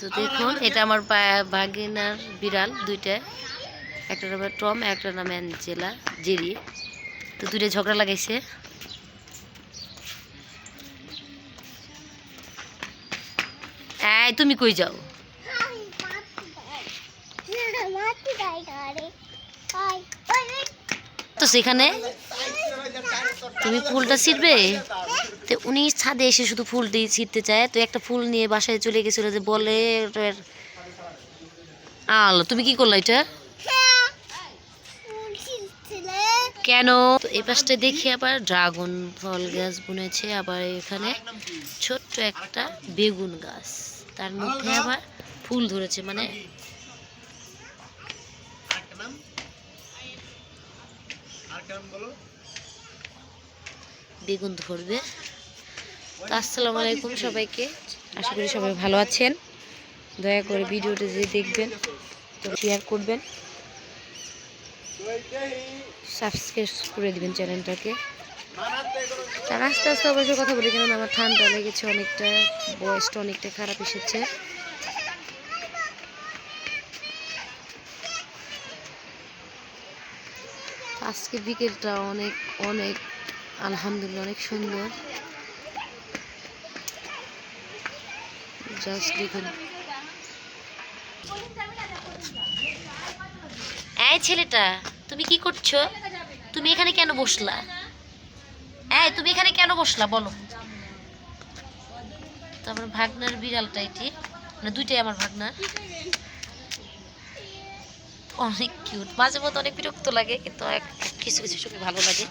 তো দেখুন, এটা আমার বা- ভাগিনার বিড়াল দুইটা। একটা নামে টম একটা নামে অ্যাঞ্জেলা, জেরি। তো দুইটা ঝগড়া লাগাইছে। তুমি কই যাও? তো সেখানে? তুমি ফুলটা ছিটবে তো উনি ছাদে এসে শুধু ফুল দিয়ে ছিটতে চায়। তো একটা ফুল নিয়ে বাসায় চলে গেছিল যে বলে আলো, তুমি কি করল এটা? কেন? তো এই পাশটা দেখি আবার, ড্রাগন ফল গাছ বুনেছে আবার এখানে। ছোট্ট একটা বেগুন গাছ, তার মধ্যে আবার ফুল ধরেছে মানে বেগুন ধরবে। তো আসসালামু আলাইকুম সবাইকে। আশা করি সবাই ভালো আছেন। দয়া করে ভিডিওটা যে দেখবেন শেয়ার করবেন। সাবস্ক্রাইব করে দিবেন চ্যানেলটাকে। তার আস্তে আস্তে অবশ্যই কথা বলি কারণ আমার ঠান্ডা লেগেছে অনেকটা, বয়সটা অনেকটা খারাপ এসেছে। আজকে বিকেলটা অনেক অনেক, আলহামদুলিল্লাহ অনেক সুন্দর। জাস্ট দেখুন। এই ছেলেটা, তুমি কি করছ? তুমি এখানে কেন বসলা? এই, তুমি এখানে কেন বসলা? বলো। তারপর ভাগনার বিড়ালটা এটি। মানে দুইটাই আমার ভাগনার অনেক কিউট মাঝে মধ্যে অনেক বিরক্ত লাগে, কিন্তু কিছু কিছু সময় ভালো লাগে।